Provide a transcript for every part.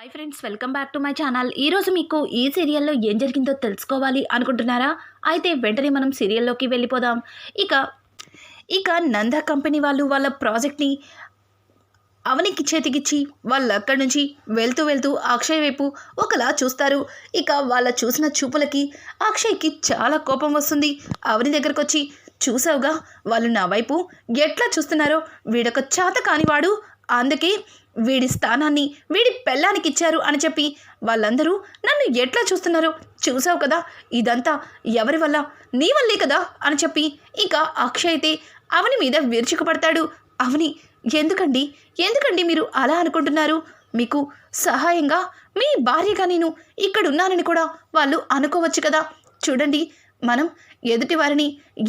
Hi friends welcome back to my channel ఈరోజు మీకు ఈ సీరియల్లో ఏం జరిగిందో తెలుసుకోవాలి అనుకుంటున్నారా? అయితే వెంటనే మనం సీరియల్లోకి వెళ్ళిపోదాం. ఇక ఇక నంద కంపెనీ వాళ్ళు వాళ్ళ ప్రాజెక్ట్ని అవనికి చేతికిచ్చి వాళ్ళు అక్కడి నుంచి వెళ్తూ వెళ్తూ అక్షయ్ వైపు ఒకలా చూస్తారు. ఇక వాళ్ళ చూసిన చూపులకి అక్షయ్కి చాలా కోపం వస్తుంది. అవని దగ్గరకు వచ్చి చూసావుగా వాళ్ళు నా వైపు ఎట్లా చూస్తున్నారో? వీడొక చేత కానివాడు అందుకే వీడి స్థానాన్ని వీడి పెళ్ళానికి ఇచ్చారు అని చెప్పి వాళ్ళందరూ నన్ను ఎట్లా చూస్తున్నారో? చూసావు కదా ఇదంతా ఎవరి వల్ల? నీ వల్లే కదా అని చెప్పి ఇక అక్షయ్ అయితే అవని మీద విరుచుకుపడతాడు. అవని ఎందుకండి? ఎందుకండి మీరు అలా అనుకుంటున్నారు? మీకు సహాయంగా మీ భార్యగా నేను ఇక్కడున్నానని కూడా వాళ్ళు అనుకోవచ్చు కదా. చూడండి మనం ఎదుటి వారిని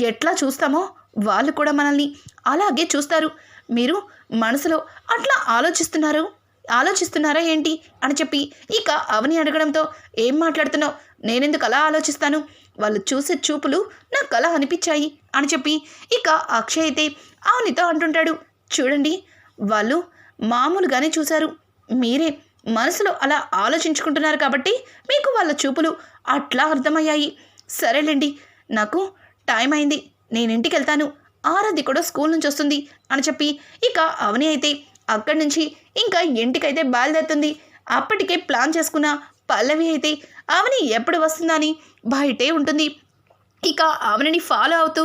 ఎట్లా చూస్తామో వాళ్ళు కూడా మనల్ని అలాగే చూస్తారు. మీరు మనసులో అట్లా ఆలోచిస్తున్నారు? ఆలోచిస్తున్నారా ఏంటి? అని చెప్పి ఇక అవని అడగడంతో ఏం మాట్లాడుతున్నావు? నేనెందుకు అలా ఆలోచిస్తాను? వాళ్ళు చూసే చూపులు నాకు అలా అనిపించాయి. అని చెప్పి ఇక అక్షయ్ అయితే అవనితో అంటుంటాడు చూడండి వాళ్ళు మామూలుగానే చూశారు. మీరే మనసులో అలా ఆలోచించుకుంటున్నారు కాబట్టి మీకు వాళ్ళ చూపులు అట్లా అర్థమయ్యాయి. సరేలేండి నాకు టైం అయింది. నేను ఇంటికి వెళ్తాను ఆరాధ్య కూడా స్కూల్ నుంచి వస్తుంది అని చెప్పి ఇక అవని అయితే అక్కడి నుంచి ఇంకా ఇంటికైతే బయలుదేరుతుంది. అప్పటికే ప్లాన్ చేసుకున్న పల్లవి అయితే అవని ఎప్పుడు వస్తుందని బయటే ఉంటుంది. ఇక అవనిని ఫాలో అవుతూ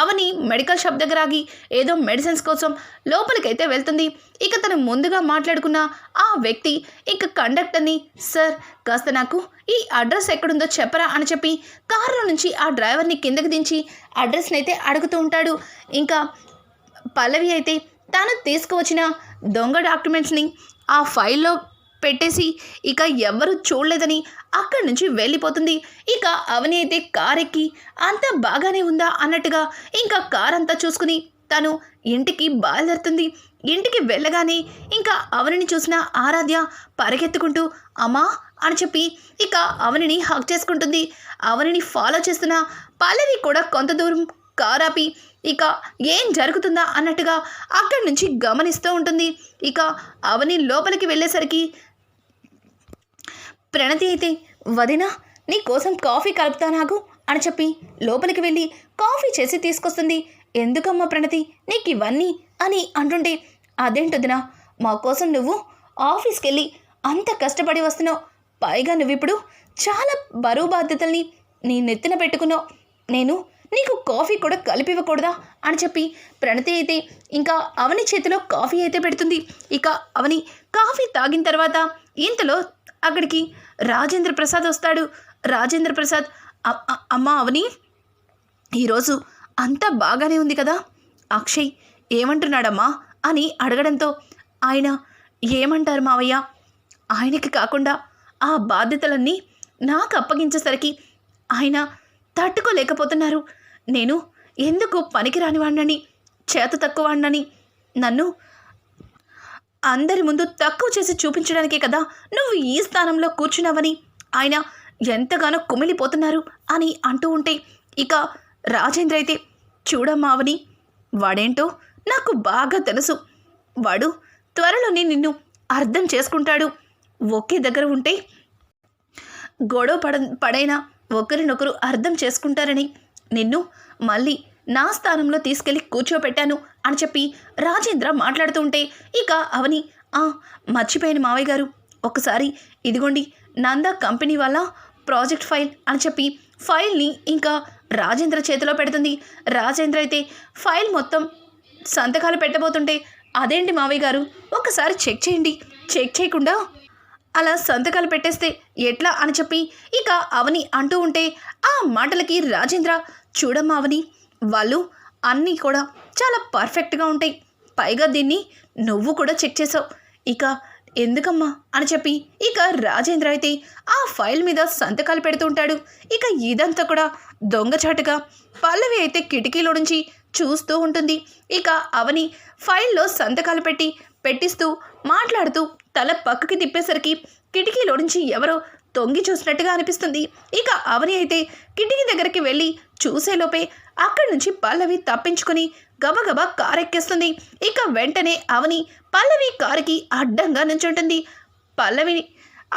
అవని మెడికల్ షాప్ దగ్గర ఆగి ఏదో మెడిసిన్స్ కోసం లోపలికైతే వెళ్తుంది. ఇక తను ముందుగా మాట్లాడుకున్న ఆ వ్యక్తి ఇక కండక్టర్ని సార్ కాస్త నాకు ఈ అడ్రస్ ఎక్కడుందో చెప్పరా అని చెప్పి కారులో నుంచి ఆ డ్రైవర్ని కిందకి దించి అడ్రస్ని అయితే అడుగుతూ ఉంటాడు. ఇంకా పల్లవి అయితే తాను తీసుకువచ్చిన దొంగ డాక్యుమెంట్స్ని ఆ ఫైల్లో పెట్టేసి ఇక ఎవరు చూడలేదని అక్కడి నుంచి వెళ్ళిపోతుంది. ఇక అవని అయితే కార్ ఎక్కి అంతా బాగానే ఉందా? అన్నట్టుగా ఇంకా కార్ అంతా చూసుకుని తను ఇంటికి బయలుదేరుతుంది. ఇంటికి వెళ్ళగానే ఇంకా అవనిని చూసిన ఆరాధ్య పరిగెత్తుకుంటూ అమ్మా అని చెప్పి ఇక అవనిని హక్ చేసుకుంటుంది. అవనిని ఫాలో చేస్తున్న పల్లవి కూడా కొంత దూరం కార్ ఆపి ఇక ఏం జరుగుతుందా? అన్నట్టుగా అక్కడి నుంచి గమనిస్తూ ఉంటుంది. ఇక అవని లోపలికి వెళ్ళేసరికి ప్రణతి అయితే వదిన నీ కోసం కాఫీ కలుపుతా నాకు అని చెప్పి లోపలికి వెళ్ళి కాఫీ చేసి తీసుకొస్తుంది. ఎందుకమ్మా ప్రణతి నీకు ఇవన్నీ అని అంటుంటే అదేంటొదినా మా కోసం నువ్వు ఆఫీస్కి వెళ్ళి అంత కష్టపడి వస్తున్నావు. పైగా నువ్విప్పుడు చాలా బరువు బాధ్యతల్ని నీ నెత్తిన పెట్టుకున్నావు. నేను నీకు కాఫీ కూడా కలిపివ్వకూడదా అని చెప్పి ప్రణతి అయితే ఇంకా అవని చేతిలో కాఫీ అయితే పెడుతుంది. ఇక అవని కాఫీ తాగిన తర్వాత ఇంతలో అక్కడికి రాజేంద్ర ప్రసాద్ వస్తాడు. రాజేంద్ర ప్రసాద్ "అ- అవని ఈరోజు అంతా బాగానే ఉంది కదా? అక్షయ్ ఏమంటున్నాడమ్మా? అని అడగడంతో ఆయన ఏమంటారు మావయ్య? ఆయనకి కాకుండా ఆ బాధ్యతలన్నీ నాకు అప్పగించేసరికి ఆయన తట్టుకోలేకపోతున్నారు. నేను ఎందుకు పనికిరాని వాడినని చేత తక్కువ వాడినని నన్ను అందరి ముందు తక్కువ చేసి చూపించడానికే కదా నువ్వు ఈ స్థానంలో కూర్చున్నావని. ఆయన ఎంతగానో కుమిలిపోతున్నారు అని అంటూ ఉంటే ఇక రాజేంద్ర అయితే చూడమ్మావని వాడేంటో నాకు బాగా తెలుసు. వాడు త్వరలోనే నిన్ను అర్థం చేసుకుంటాడు. ఒకే దగ్గర ఉంటే గొడవ పడ పడైనా ఒకరినొకరు అర్థం చేసుకుంటారని నిన్ను మళ్ళీ నా స్థానంలో తీసుకెళ్ళి కూర్చోపెట్టాను అని చెప్పి రాజేంద్ర మాట్లాడుతూ ఉంటే ఇక అవని "ఆ, మర్చిపోయాను మావయ్య గారు. ఒకసారి ఇదిగోండి నంద కంపెనీ వాళ్ళ ప్రాజెక్ట్ ఫైల్ అని చెప్పి ఫైల్ని ఇంకా రాజేంద్ర చేతిలో పెడుతుంది. రాజేంద్ర అయితే ఫైల్ మొత్తం సంతకాలు పెట్టబోతుంటే అదేంటి మావయ్య గారు? ఒకసారి చెక్ చేయండి. చెక్ చేయకుండా అలా సంతకాలు పెట్టేస్తే ఎట్లా? అని చెప్పి ఇక అవని అంటూ ఉంటే ఆ మాటలకి రాజేంద్ర చూడమ్మా అవని వాళ్ళు అన్నీ కూడా చాలా పర్ఫెక్ట్గా ఉంటాయి. పైగా దీన్ని నువ్వు కూడా చెక్ చేసావు. ఇక ఎందుకమ్మా అని చెప్పి ఇక రాజేంద్ర అయితే ఆ ఫైల్ మీద సంతకాలు పెడుతూ ఉంటాడు. ఇక ఇదంతా కూడా దొంగచాటుగా పల్లవి అయితే కిటికీలో నుంచి చూస్తూ ఉంటుంది. ఇక అవని ఫైల్లో సంతకాలు పెట్టి పెట్టిస్తూ మాట్లాడుతూ తల పక్కకి తిప్పేసరికి కిటికీలో నుంచి ఎవరో తొంగి చూసినట్టుగా అనిపిస్తుంది. ఇక అవని అయితే కిటికీ దగ్గరికి వెళ్ళి చూసేలోపే అక్కడి నుంచి పల్లవి తప్పించుకొని గబగబా కారెక్కేస్తుంది. ఇక వెంటనే అవని పల్లవి కారుకి అడ్డంగా నుంచుంటుంది. పల్లవిని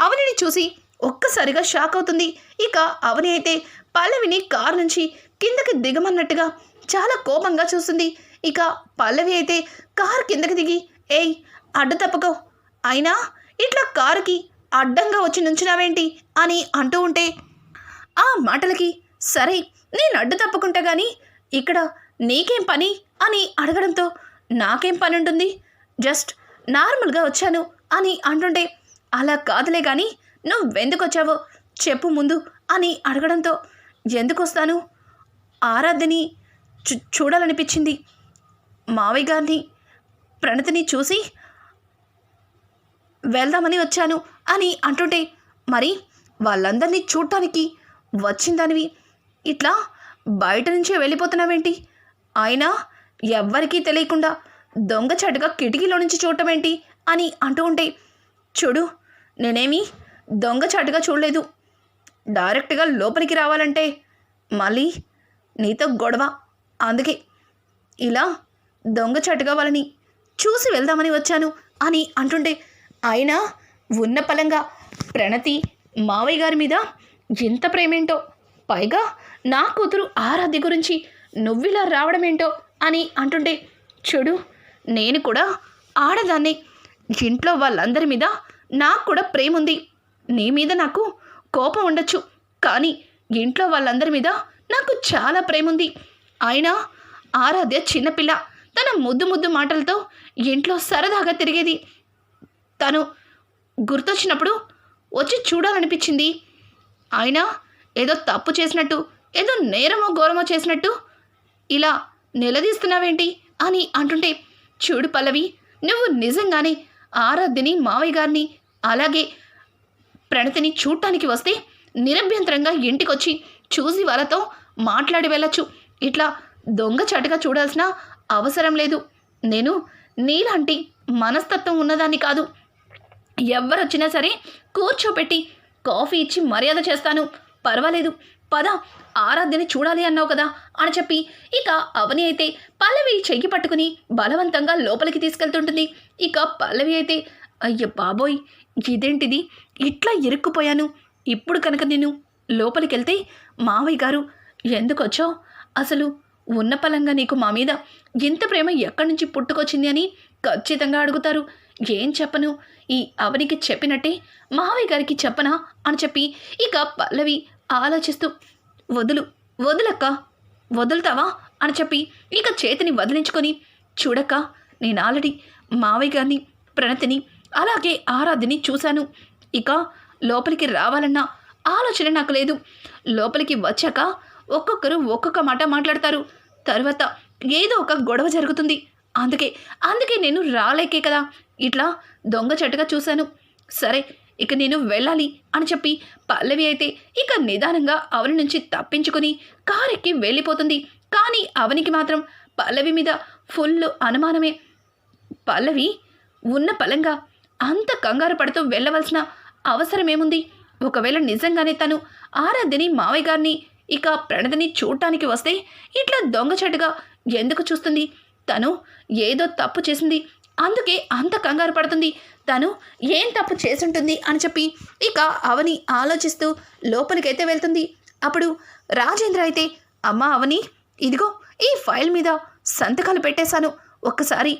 అవనిని చూసి ఒక్కసారిగా షాక్ అవుతుంది. ఇక అవని అయితే పల్లవిని కారు నుంచి కిందకి దిగమన్నట్టుగా చాలా కోపంగా చూస్తుంది. ఇక పల్లవి అయితే కారు కిందకి దిగి ఏయ్ అడ్డు తప్పకో. అయినా ఇట్లా కారుకి అడ్డంగా వచ్చి నుంచున్నావేంటి? అని అంటూ ఉంటే ఆ మాటలకి సరే నేను అడ్డు తప్పకుంటా కానీ ఇక్కడ నీకేం పని? అని అడగడంతో నాకేం పని ఉంటుంది? జస్ట్ నార్మల్గా వచ్చాను అని అంటుంటే అలా కాదులే కానీ నువ్వెందుకు వచ్చావో చెప్పు ముందు అని అడగడంతో ఎందుకు వస్తాను ఆరాధ్యని చూ చూడాలనిపించింది. మావయ్య గారిని ప్రణతిని చూసి వెళ్దామని వచ్చాను అని అంటుంటే మరి వాళ్ళందరినీ చూడటానికి వచ్చిందనివి? ఇట్లా బయట నుంచే వెళ్ళిపోతున్నావేంటి? అయినా ఎవ్వరికీ తెలియకుండా దొంగచాటుగా కిటికీలో నుంచి చూడటం ఏంటి అని అంటూ ఉంటే చూడు నేనేమి దొంగచాటుగా చూడలేదు. డైరెక్ట్గా లోపలికి రావాలంటే మళ్ళీ నీతో గొడవ. అందుకే ఇలా దొంగచాటుగా వాళ్ళని చూసి వెళ్దామని వచ్చాను అని అంటుంటే అయినా ఉన్న పలంగా ప్రణతి మావయ్య గారి మీద ఎంత ప్రేమేంటో పైగా నా కూతురు ఆరాధ్య గురించి నువ్విలా రావడమేంటో అని అంటుంటే చూడు నేను కూడా ఆడదాన్ని. ఇంట్లో వాళ్ళందరి మీద నాకు కూడా ప్రేమ ఉంది నీ మీద నాకు కోపం ఉండొచ్చు కానీ ఇంట్లో వాళ్ళందరి మీద నాకు చాలా ప్రేమ ఉంది అయినా ఆరాధ్య చిన్నపిల్ల తన ముద్దు ముద్దు మాటలతో ఇంట్లో సరదాగా తిరిగేది తను గుర్తొచ్చినప్పుడు వచ్చి చూడాలనిపించింది. అయినా ఏదో తప్పు చేసినట్టు ఏదో నేరమో ఘోరమో చేసినట్టు ఇలా నిలదీస్తున్నావేంటి అని అంటుంటే చూడు పల్లవి నువ్వు నిజంగానే ఆరాధ్యని మావయ్య గారిని అలాగే ప్రణతిని చూడటానికి వస్తే నిరభ్యంతరంగా ఇంటికొచ్చి చూసి వాళ్ళతో మాట్లాడి వెళ్ళచ్చు. ఇట్లా దొంగచాటుగా చూడాల్సిన అవసరం లేదు. నేను నీలాంటి మనస్తత్వం ఉన్నదాన్ని కాదు. ఎవరొచ్చినా సరే కూర్చోపెట్టి కాఫీ ఇచ్చి మర్యాద చేస్తాను. పర్వాలేదు. పద ఆరాధ్యని చూడాలి అన్నావు కదా అని చెప్పి ఇక అవని అయితే పల్లవి చెయ్యి పట్టుకుని బలవంతంగా లోపలికి తీసుకెళ్తుంటుంది. ఇక పల్లవి అయితే అయ్య బాబోయ్ ఇదేంటిది? ఇట్లా ఇరుక్కుపోయాను. ఇప్పుడు కనుక నేను లోపలికి వెళ్తే మావయ్య గారు ఎందుకొచ్చావు? అసలు ఉన్న పలంగా నీకు మా మీద ఇంత ప్రేమ ఎక్కడి నుంచి పుట్టుకొచ్చింది అని ఖచ్చితంగా అడుగుతారు. ఏం చెప్పను? ఈ అవనికి చెప్పినట్టే మావయ్య గారికి చెప్పనా అని చెప్పి ఇక పల్లవి ఆలోచిస్తూ వదులు వదులక్క వదులుతావా అని చెప్పి ఇక చేతిని వదిలించుకొని చూడక్క నేను ఆల్రెడీ మావయ్య గారిని ప్రణతిని అలాగే ఆరాధ్యని చూశాను. ఇక లోపలికి రావాలన్న ఆలోచన నాకు లేదు. లోపలికి వచ్చాక ఒక్కొక్కరు ఒక్కొక్క మాట మాట్లాడతారు. తర్వాత ఏదో ఒక గొడవ జరుగుతుంది. అందుకే అందుకే నేను రాలేకే కదా. ఇట్లా దొంగ చెట్టుగా చూశాను. సరే ఇక నేను వెళ్ళాలి అని చెప్పి పల్లవి అయితే ఇక నిదానంగా అవని నుంచి తప్పించుకుని కారెక్కి వెళ్ళిపోతుంది. కానీ అవనికి మాత్రం పల్లవి మీద ఫుల్ అనుమానమే. పల్లవి ఉన్న పలంగా అంత కంగారు పడుతూ వెళ్ళవలసిన అవసరమేముంది? ఒకవేళ నిజంగానే తను ఆరాధ్యని మావయ్య గారిని ఇక ప్రణతిని చూడటానికి వస్తే ఇట్లా దొంగ చెట్టుగా ఎందుకు చూస్తుంది? తను ఏదో తప్పు చేసింది. అందుకే అంత కంగారు పడుతుంది. తను ఏం తప్పు చేసుంటుంది అని చెప్పి ఇక అవని ఆలోచిస్తూ లోపలికైతే వెళ్తుంది. అప్పుడు రాజేంద్ర అయితే అమ్మా అవని ఇదిగో ఈ ఫైల్ మీద సంతకాలు పెట్టేశాను. ఒక్కసారి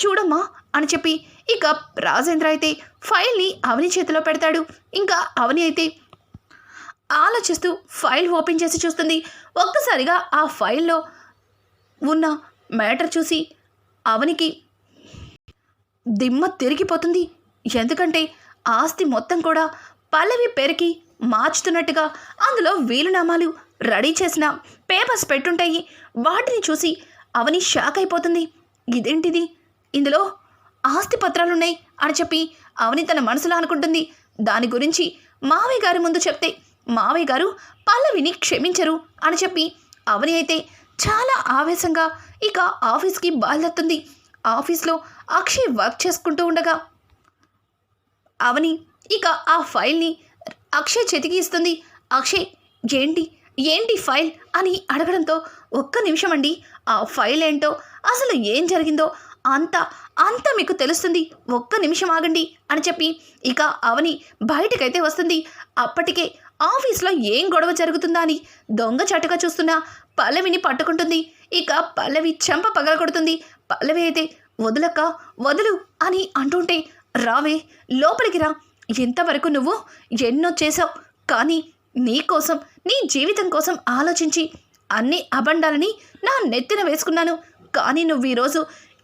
చూడమ్మా అని చెప్పి ఇక రాజేంద్ర అయితే ఫైల్ని అవని చేతిలో పెడతాడు. ఇంకా అవని అయితే ఆలోచిస్తూ ఫైల్ ఓపెన్ చేసి చూస్తుంది. ఒక్కసారిగా ఆ ఫైల్లో ఉన్న మ్యాటర్ చూసి అవనికి దిమ్మ తిరిగిపోతుంది. ఎందుకంటే ఆస్తి మొత్తం కూడా పల్లవి పెరికి మార్చుతున్నట్టుగా అందులో వీలునామాలు రెడీ చేసిన పేపర్స్ పెట్టుంటాయి. వాటిని చూసి అవని షాక్ అయిపోతుంది. ఇదేంటిది? ఇందులో ఆస్తి పత్రాలున్నాయి అని చెప్పి అవని తన మనసులో అనుకుంటుంది. దాని గురించి మావయ్య గారి ముందు చెప్తే మావయ్య గారు పల్లవిని క్షమించరు అని చెప్పి అవని అయితే చాలా ఆవేశంగా ఇక ఆఫీస్కి బయలుదేరుతుంది. ఆఫీస్లో అక్షయ్ వర్క్ చేసుకుంటూ ఉండగా అవని ఇక ఆ ఫైల్ని అక్షయ్ చేతికి ఇస్తుంది. అక్షయ్ ఏంటి? ఏంటి ఫైల్? అని అడగడంతో ఒక్క నిమిషం అండి. ఆ ఫైల్ ఏంటో అసలు ఏం జరిగిందో అంత అంత మీకు తెలుస్తుంది. ఒక్క నిమిషం ఆగండి అని చెప్పి ఇక అవని బయటకైతే వస్తుంది. అప్పటికే ఆఫీస్లో ఏం గొడవ జరుగుతుందా అని దొంగ చటుగా చూస్తున్న పల్లవిని పట్టుకుంటుంది. ఇక పల్లవి చెంప పగలగొడుతుంది. పల్లవి అయితే వదులక్క వదులు అని అంటుంటే రావే లోపలికి రా. ఇంతవరకు నువ్వు ఎన్నో చేసావు కానీ నీ కోసం నీ జీవితం కోసం ఆలోచించి అన్ని అబండాలని నా నెత్తిన వేసుకున్నాను. కానీ నువ్వు ఈరోజు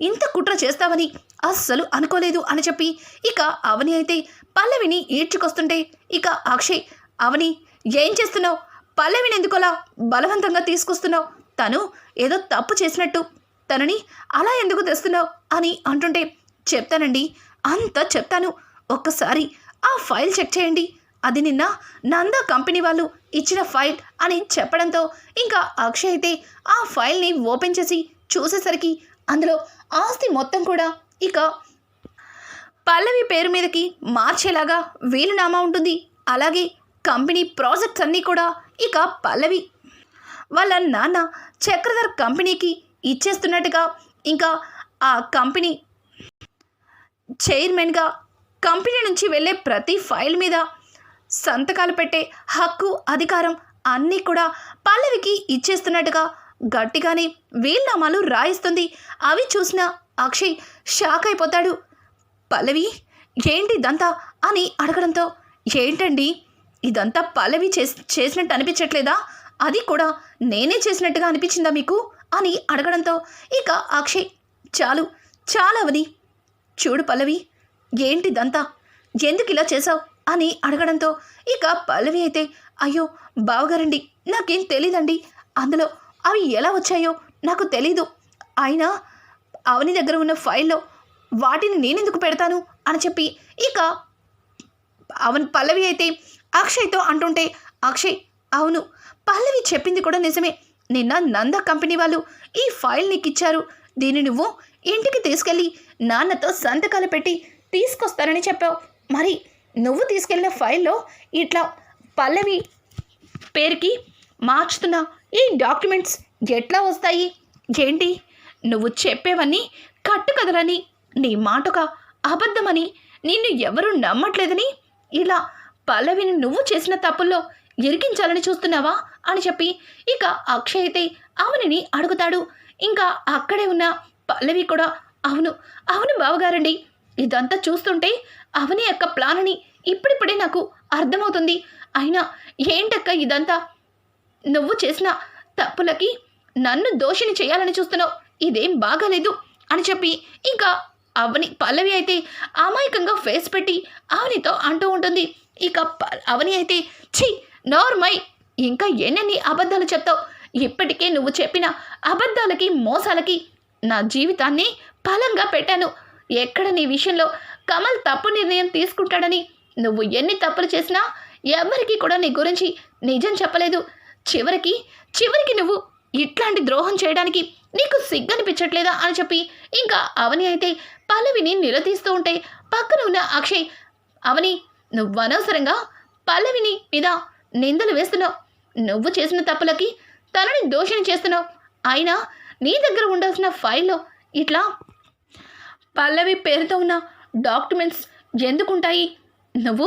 ఇంత కుట్ర చేస్తావని అస్సలు అనుకోలేదు అని చెప్పి ఇక అవని అయితే పల్లవిని ఈడ్చుకొస్తుంటే ఇక అక్షయ్ అవని ఏం చేస్తున్నావు? పల్లవిని ఎందుకోలా బలవంతంగా తీసుకొస్తున్నావు? తను ఏదో తప్పు చేసినట్టు. తనని అలా ఎందుకు తెస్తున్నావు అని అంటుంటే చెప్తానండి అంతా చెప్తాను. ఒక్కసారి ఆ ఫైల్ చెక్ చేయండి. అది నిన్న నందా కంపెనీ వాళ్ళు ఇచ్చిన ఫైల్ అని చెప్పడంతో ఇంకా అక్షయ్ అయితే ఆ ఫైల్ని ఓపెన్ చేసి చూసేసరికి అందులో ఆస్తి మొత్తం కూడా ఇక పల్లవి పేరు మీదకి మార్చేలాగా వీలునామా ఉంటుంది. అలాగే కంపెనీ ప్రాజెక్ట్స్ అన్నీ కూడా ఇక పల్లవి. వాళ్ళ నాన్న చక్రధర్ కంపెనీకి ఇచ్చేస్తున్నట్టుగా ఇంకా ఆ కంపెనీ చైర్మన్గా కంపెనీ నుంచి వెళ్ళే ప్రతి ఫైల్ మీద సంతకాలు పెట్టే హక్కు అధికారం అన్నీ కూడా పల్లవికి ఇచ్చేస్తున్నట్టుగా గట్టిగానే వీల్నామాలు రాయిస్తుంది. అవి చూసిన అక్షయ్ షాక్ అయిపోతాడు. పల్లవి ఏంటి దంతా అని అడగడంతో ఏంటండి? ఇదంతా పల్లవి చేసి చేసినట్టు అనిపించట్లేదా? అది కూడా నేనే చేసినట్టుగా అనిపించిందా మీకు? అని అడగడంతో ఇక అక్షయ్ చాలు చాలవని చూడు పల్లవి ఏంటిదంతా? ఎందుకు ఇలా చేసావు అని అడగడంతో ఇక పల్లవి అయితే అయ్యో బావగారండి నాకేం తెలీదండి. అందులో అవి ఎలా వచ్చాయో నాకు తెలీదు. అయినా అవని దగ్గర ఉన్న ఫైల్లో వాటిని నేనెందుకు పెడతాను? అని చెప్పి ఇక అవన్ పల్లవి అయితే అక్షయ్తో అంటుంటే అక్షయ్ అవును పల్లవి చెప్పింది కూడా నిజమే. నిన్న నంద కంపెనీ వాళ్ళు ఈ ఫైల్ నీకు ఇచ్చారు దీన్ని నువ్వు ఇంటికి తీసుకెళ్ళి నాన్నతో సంతకాలు పెట్టి తీసుకొస్తానని చెప్పావు. మరి నువ్వు తీసుకెళ్ళిన ఫైల్లో ఇట్లా పల్లవి పేరుకి మార్చుతున్న ఈ డాక్యుమెంట్స్ ఎట్లా వస్తాయి? ఏంటి? నువ్వు చెప్పేవన్నీ కట్టుకదలని నీ మాటగా అబద్ధమని నిన్ను ఎవరూ నమ్మట్లేదని ఇలా పల్లవిని నువ్వు చేసిన తప్పుల్లో ఇరికించాలని చూస్తున్నావా? అని చెప్పి ఇక అక్షయ్ అయితే అవనిని అడుగుతాడు. ఇంకా అక్కడే ఉన్న పల్లవి కూడా అవును అవును బావగారండి. ఇదంతా చూస్తుంటే అవని యొక్క ప్లాన్ అని ఇప్పుడిప్పుడే నాకు అర్థమవుతుంది. అయినా ఏంటక్క ఇదంతా? నువ్వు చేసిన తప్పులకి నన్ను దోషిని చేయాలని చూస్తున్నావు. ఇదేం బాగాలేదు. అని చెప్పి ఇంకా అవని పల్లవి అయితే అమాయకంగా ఫేస్ పెట్టి అవనితో అంటూ ఉంటుంది. ఇక ప- అవని అయితే ఛీ నోర్మై ఇంకా ఎన్నెన్ని అబద్ధాలు చెప్తావు? ఇప్పటికే నువ్వు చెప్పిన అబద్ధాలకి మోసాలకి నా జీవితాన్ని ఫలంగా పెట్టాను. ఎక్కడ నీ విషయంలో కమల్ తప్పు నిర్ణయం తీసుకుంటాడని నువ్వు ఎన్ని తప్పులు చేసినా ఎవరికి కూడా నీ గురించి నిజం చెప్పలేదు. చివరికి చివరికి నువ్వు ఇట్లాంటి ద్రోహం చేయడానికి నీకు సిగ్గనిపించట్లేదా అని చెప్పి ఇంకా అవని అయితే పల్లవిని నిలదీస్తూ ఉంటే పక్కన ఉన్న అక్షయ్ అవని నువ్వు అనవసరంగా పల్లవిని మీద నిందలు వేస్తున్నావు. నువ్వు చేసిన తప్పులకి తనని దోషిని చేస్తున్నావు. అయినా నీ దగ్గర ఉండాల్సిన ఫైల్లో ఇట్లా పల్లవి పేరుతో ఉన్న డాక్యుమెంట్స్ ఎందుకుంటాయి? నువ్వు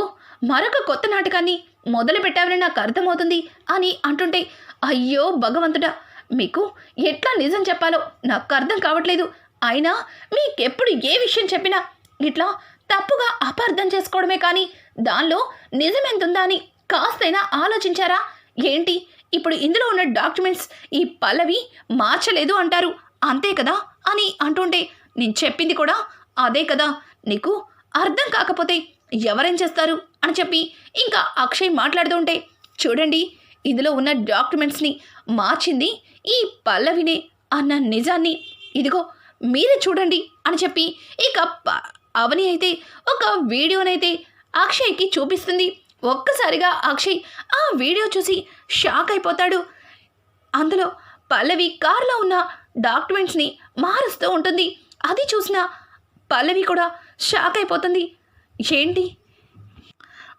మరొక కొత్త నాటకాన్ని మొదలు పెట్టావని నాకు అర్థమవుతుంది అని అంటుంటే అయ్యో భగవంతుడా మీకు ఎట్లా నిజం చెప్పాలో నాకు అర్థం కావట్లేదు. అయినా మీకెప్పుడు ఏ విషయం చెప్పినా ఇట్లా తప్పుగా అపార్థం చేసుకోవడమే కానీ దానిలో నిజమెంతుందా అని కాస్తైనా ఆలోచించారా? ఏంటి? ఇప్పుడు ఇందులో ఉన్న డాక్యుమెంట్స్ ఈ పల్లవి మార్చలేదు అంటారు. అంతే కదా అని అంటుంటే నేను చెప్పింది కూడా అదే కదా. నీకు అర్థం కాకపోతే ఎవరేం చేస్తారు? అని చెప్పి ఇంకా అక్షయ్ మాట్లాడుతూ ఉంటే చూడండి ఇందులో ఉన్న డాక్యుమెంట్స్ని మార్చింది ఈ పల్లవినే అన్న నిజాన్ని. ఇదిగో మీరే చూడండి అని చెప్పి ఇక ప- అవని అయితే ఒక వీడియోనైతే అక్షయ్కి చూపిస్తుంది. ఒక్కసారిగా అక్షయ్ ఆ వీడియో చూసి షాక్ అయిపోతాడు. అందులో పల్లవి కార్లో ఉన్న డాక్యుమెంట్స్ని మారుస్తూ ఉంటుంది. అది చూసిన పల్లవి కూడా షాక్ అయిపోతుంది. ఏంటి?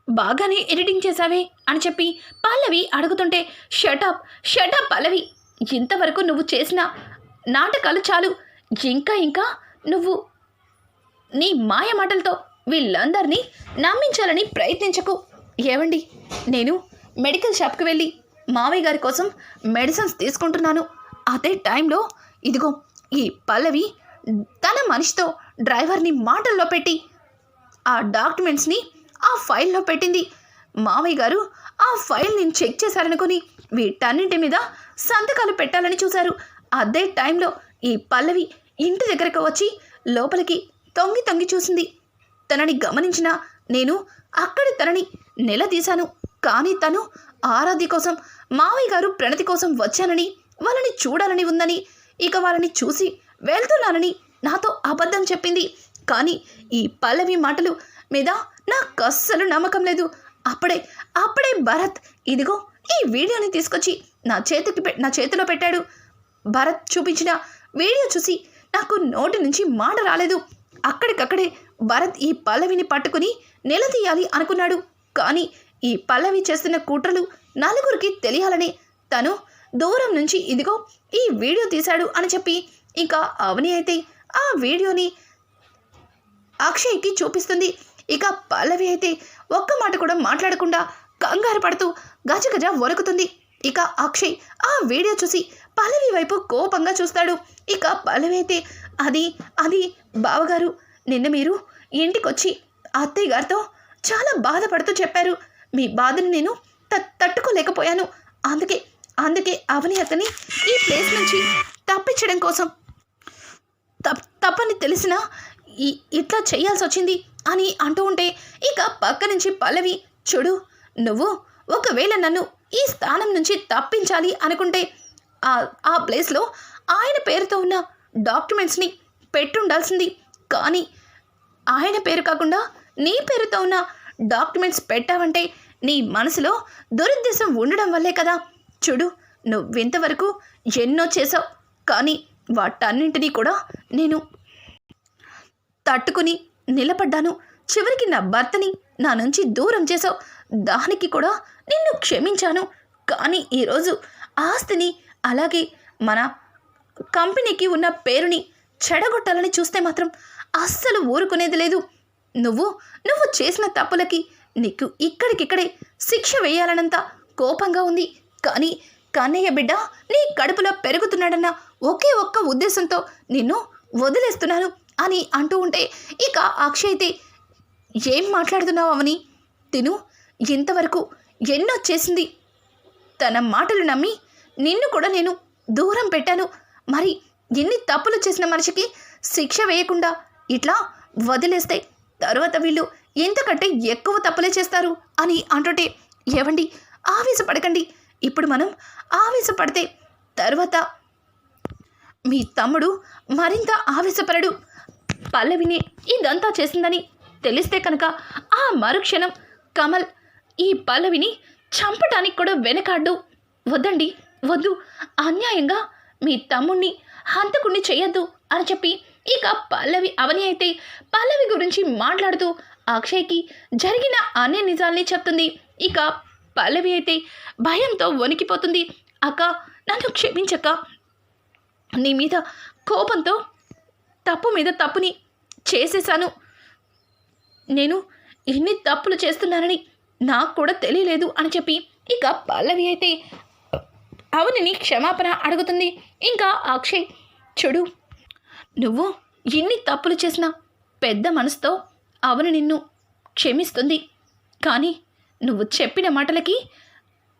బాగానే ఎడిటింగ్ చేశావే అని చెప్పి పల్లవి అడుగుతుంటే షటప్ షటప్ పల్లవి ఇంతవరకు నువ్వు చేసిన నాటకాలు చాలు. ఇంకా ఇంకా నువ్వు నీ మాయ మాటలతో వీళ్ళందరినీ నమ్మించాలని ప్రయత్నించకు. ఏవండి నేను మెడికల్ షాప్కి వెళ్ళి మావయ్య గారి కోసం మెడిసిన్స్ తీసుకుంటున్నాను. అదే టైంలో ఇదిగో ఈ పల్లవి తన మనిషితో డ్రైవర్ని మాటల్లో పెట్టి ఆ డాక్యుమెంట్స్ని ఆ ఫైల్లో పెట్టింది. మావయ్య గారు ఆ ఫైల్ నేను చెక్ చేశారనుకుని వీటన్నింటి మీద సంతకాలు పెట్టాలని చూశారు. అదే టైంలో ఈ పల్లవి ఇంటి దగ్గరకు వచ్చి లోపలికి తొంగి తొంగి చూసింది. తనని గమనించిన నేను అక్కడ తనని నిలదీశాను. కానీ తను ఆరాధ్య కోసం మావయ్య గారు ప్రణతి కోసం వచ్చానని వాళ్ళని చూడాలని ఉందని ఇక వాళ్ళని చూసి వెళ్తున్నానని నాతో అబద్ధం చెప్పింది. కానీ ఈ పల్లవి మాటలు మీద నాకు అస్సలు నమ్మకం లేదు. అప్పుడే అప్పుడే భరత్ ఇదిగో ఈ వీడియోని తీసుకొచ్చి నా చేతికి నా చేతిలో పెట్టాడు. భరత్ చూపించిన వీడియో చూసి నాకు నోటి నుంచి మాట రాలేదు. అక్కడికక్కడే భరత్ ఈ పల్లవిని పట్టుకుని నిలదీయాలి అనుకున్నాడు. కానీ ఈ పల్లవి చేస్తున్న కుట్రలు నలుగురికి తెలియాలని తను దూరం నుంచి ఇదిగో ఈ వీడియో తీశాడు అని చెప్పి ఇంకా అవని అయితే ఆ వీడియోని అక్షయ్కి చూపిస్తుంది. ఇక పల్లవి అయితే ఒక్క మాట కూడా మాట్లాడకుండా కంగారు పడుతూ గజగజ వణుకుతుంది. ఇక అక్షయ్ ఆ వీడియో చూసి పల్లవి వైపు కోపంగా చూస్తాడు. ఇక పల్లవి అయితే అది అది బావగారు నిన్న మీరు ఇంటికొచ్చి అత్తయ్య గారితో చాలా బాధపడుతూ చెప్పారు. మీ బాధను నేను తట్టుకోలేకపోయాను. అందుకే అందుకే అవని అతని ఈ ప్లేస్ నుంచి తప్పించడం కోసం తప్ తప్పని తెలిసిన ఇట్లా చేయాల్సి వచ్చింది అని అంటూ ఉంటే ఇక పక్క నుంచి పల్లవి చూడు నువ్వు ఒకవేళ నన్ను ఈ స్థానం నుంచి తప్పించాలి అనుకుంటే ఆ ప్లేస్లో ఆయన పేరుతో ఉన్న డాక్యుమెంట్స్ని పెట్టుండాల్సింది. కానీ ఆయన పేరు కాకుండా నీ పేరుతో ఉన్న డాక్యుమెంట్స్ పెట్టావంటే నీ మనసులో దురుద్దేశం ఉండడం వల్లే కదా. చూడు నువ్వింతవరకు ఎన్నో చేసావు కానీ వాటన్నింటినీ కూడా నేను తట్టుకుని నిలబడ్డాను. చివరికి నా భర్తని నా నుంచి దూరం చేసావు దానికి కూడా నిన్ను క్షమించాను. కానీ ఈరోజు ఆస్తిని అలాగే మన కంపెనీకి ఉన్న పేరుని చెడగొట్టాలని చూస్తే మాత్రం అస్సలు ఊరుకునేది లేదు. నువ్వు నువ్వు చేసిన తప్పులకి నీకు ఇక్కడికిక్కడే శిక్ష వేయాలనంత కోపంగా ఉంది. కానీ కన్నయ్య బిడ్డ నీ కడుపులో పెరుగుతున్నాడన్న ఒకే ఒక్క ఉద్దేశంతో నిన్ను వదిలేస్తున్నాను. అని అంటూ ఉంటే ఇక అక్షయ్ అయితే ఏం మాట్లాడుతున్నావు అవని? తిను. ఇంతవరకు ఎన్నో చేసింది. తన మాటలు నమ్మి నిన్ను కూడా నేను దూరం పెట్టాను. మరి ఎన్ని తప్పులు చేసిన మనిషికి శిక్ష వేయకుండా ఇట్లా వదిలేస్తే తర్వాత వీళ్ళు ఎంతకంటే ఎక్కువ తప్పులే చేస్తారు? అని అంటుంటే ఏవండి ఆవేశపడకండి. ఇప్పుడు మనం ఆవేశపడితే తర్వాత మీ తమ్ముడు మరింత ఆవేశపడడు పల్లవిని ఇదంతా చేసిందని తెలిస్తే కనుక ఆ మరుక్షణం కమల్ ఈ పల్లవిని చంపటానికి కూడా వెనకాడ్డు వద్దండి వద్దు. అన్యాయంగా మీ తమ్ముణ్ణి హంతకుణ్ణి చేయొద్దు అని చెప్పి ఇక పల్లవి అవని అయితే పల్లవి గురించి మాట్లాడుతూ అక్షయ్కి జరిగిన అన్ని నిజాల్ని చెప్తుంది. ఇక పల్లవి అయితే భయంతో వణికిపోతుంది. అక్క నన్ను క్షమించక్క. నీ మీద కోపంతో తప్పు మీద తప్పుని చేసేశాను. నేను ఎన్ని తప్పులు చేస్తున్నానని నాకు కూడా తెలియలేదు అని చెప్పి ఇక పల్లవి అయితే అవనిని క్షమాపణ అడుగుతుంది. ఇంకా అక్షయ్ చెడు నువ్వు ఎన్ని తప్పులు చేసినా పెద్ద మనసుతో అవని నిన్ను క్షమిస్తుంది. కానీ నువ్వు చెప్పిన మాటలకి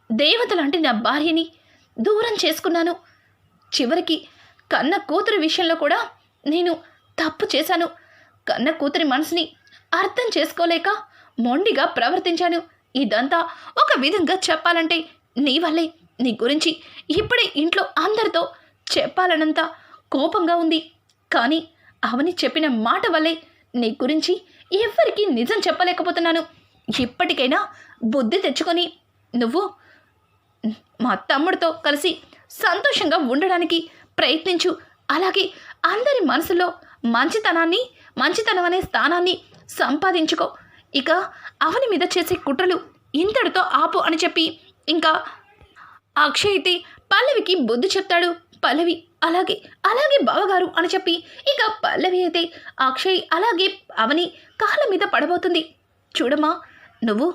దేవత లాంటి నా భార్యని దూరం చేసుకున్నాను. చివరికి కన్న కూతురు విషయంలో కూడా నేను తప్పు చేశాను. కన్న కూతురి మనసుని అర్థం చేసుకోలేక మొండిగా ప్రవర్తించాను. ఇదంతా ఒక విధంగా చెప్పాలంటే నీ వల్లే. నీ గురించి ఇప్పుడే ఇంట్లో అందరితో చెప్పాలనంత కోపంగా ఉంది. కానీ అవని చెప్పిన మాట వల్లే నీ గురించి ఎవ్వరికీ నిజం చెప్పలేకపోతున్నాను. ఇప్పటికైనా బుద్ధి తెచ్చుకొని నువ్వు మా తమ్ముడితో కలిసి సంతోషంగా ఉండడానికి ప్రయత్నించు. అలాగే అందరి మనసులో మంచితనాన్ని మంచితనం అనే స్థానాన్ని సంపాదించుకో. ఇక అవని మీద చేసే కుట్రలు ఇంతటితో ఆపు అని చెప్పి ఇంకా అక్షయ్ అయితే పల్లవికి బుద్ధి చెప్తాడు. పల్లవి అలాగే అలాగే బావగారు అని చెప్పి ఇక పల్లవి అయితే అక్షయ్ అలాగే అవని కాళ్ళ మీద పడబోతుంది. చూడమ్మా నువ్వు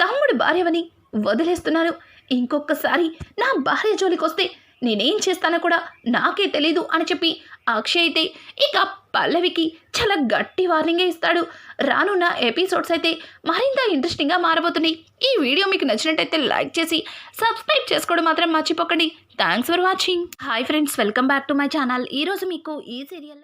తమ్ముడి భార్యవని వదిలేస్తున్నాను. ఇంకొకసారి నా భార్య జోలికి వస్తే నేనేం చేస్తానో కూడా నాకే తెలీదు అని చెప్పి అక్షయ్ అయితే ఇక పల్లవికి చాలా గట్టి వార్నింగే ఇస్తాడు. రానున్న ఎపిసోడ్స్ అయితే మరింత ఇంట్రెస్టింగ్గా మారబోతున్నాయి. ఈ వీడియో మీకు నచ్చినట్టయితే లైక్ చేసి సబ్స్క్రైబ్ చేసుకోవడం మాత్రం మర్చిపోకండి. Thanks for watching. Hi friends welcome back to my channel. ఈరోజు మీకు ఈ సీరియల్